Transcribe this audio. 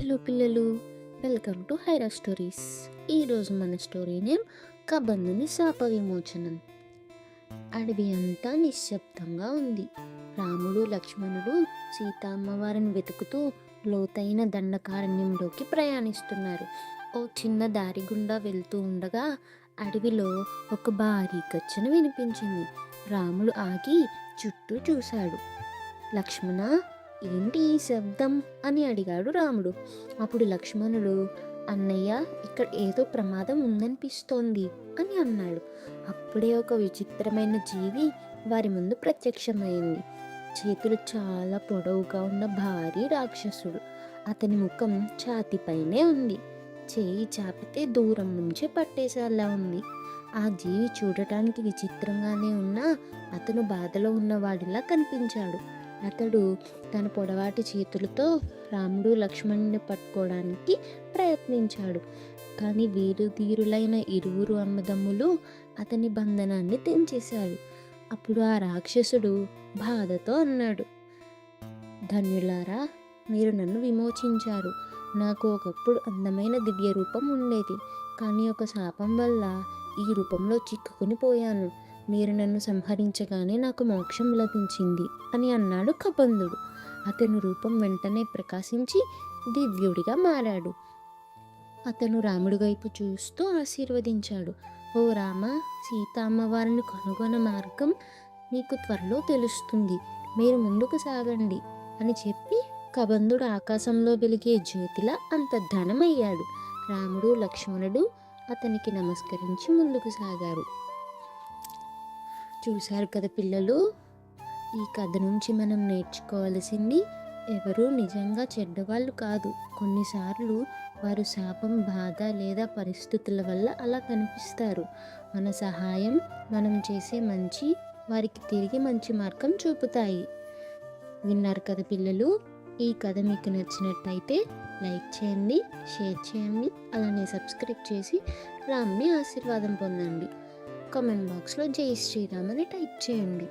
Hello పిల్లలు welcome to హైరా stories. ఈరోజు మన స్టోరీ నేమ్ కబందుని శాప విమోచనం. అడవి అంతా నిశ్శబ్దంగా ఉంది. రాముడు లక్ష్మణుడు సీతామ్మవారిని వెతుకుతూ లోతైన దండకారణ్యంలోకి ప్రయాణిస్తున్నారు. ఓ చిన్న దారి గుండా వెళ్తూ ఉండగా అడవిలో ఒక భారీ గచ్చన వినిపించింది. రాముడు ఆగి చుట్టూ చూశాడు. లక్ష్మణ ఏంటి ఈ శబ్దం అని అడిగాడు రాముడు. అప్పుడు లక్ష్మణుడు అన్నయ్య ఇక్కడ ఏదో ప్రమాదం ఉందనిపిస్తోంది అని అన్నాడు. అప్పుడే ఒక విచిత్రమైన జీవి వారి ముందు ప్రత్యక్షమైంది. చేతులు చాలా పొడవుగా ఉన్న భారీ రాక్షసుడు. అతని ముఖం ఛాతిపైనే ఉంది. చేయి చాపితే దూరం నుంచే పట్టేసేలా ఉంది. ఆ జీవి చూడటానికి విచిత్రంగానే ఉన్నా అతను బాధలో ఉన్నవాడిలా కనిపించాడు. అతడు తన పొడవాటి చేతులతో రాముడు లక్ష్మణుని పట్టుకోవడానికి ప్రయత్నించాడు. కానీ వీరు ధీరులైన ఇరువురు అన్నదమ్ములు అతని బంధనాన్ని తెంచేశారు. అప్పుడు ఆ రాక్షసుడు బాధతో అన్నాడు ధన్యులారా మీరు నన్ను విమోచించారు. నాకు ఒకప్పుడు అందమైన దివ్య రూపం ఉండేది. కానీ ఒక శాపం వల్ల ఈ రూపంలో చిక్కుకుని పోయాను. మీరు నన్ను సంహరించగానే నాకు మోక్షం లభించింది అని అన్నాడు కబంధుడు. అతని రూపం వెంటనే ప్రకాశించి దివ్యుడిగా మారాడు. అతను రాముడి వైపు చూస్తూ ఆశీర్వదించాడు. ఓ రామ సీత అమ్మవారిని కనుగొన మార్గం నీకు త్వరలో తెలుస్తుంది. మీరు ముందుకు సాగండి అని చెప్పి కబంధుడు ఆకాశంలో వెలిగే జ్యోతిలా అంతర్ధానమయ్యాడు. రాముడు లక్ష్మణుడు అతనికి నమస్కరించి ముందుకు సాగారు. చూశారు కదా పిల్లలు? ఈ కథ నుంచి మనం నేర్చుకోవాల్సింది ఎవరు నిజంగా చెడ్డవాళ్ళు కాదు. కొన్నిసార్లు వారు శాపం బాధ లేదా పరిస్థితుల వల్ల అలా కనిపిస్తారు. మన సహాయం మనం చేసే మంచి వారికి తిరిగి మంచి మార్గం చూపుతాయి. విన్నారు కదా పిల్లలు? ఈ కథ మీకు నచ్చినట్టయితే లైక్ చేయండి షేర్ చేయండి అలానే సబ్స్క్రైబ్ చేసి రామ్ని ఆశీర్వాదం పొందండి. కామెంట్ బాక్స్లో జై శ్రీరామ్ అని టైప్ చేయండి.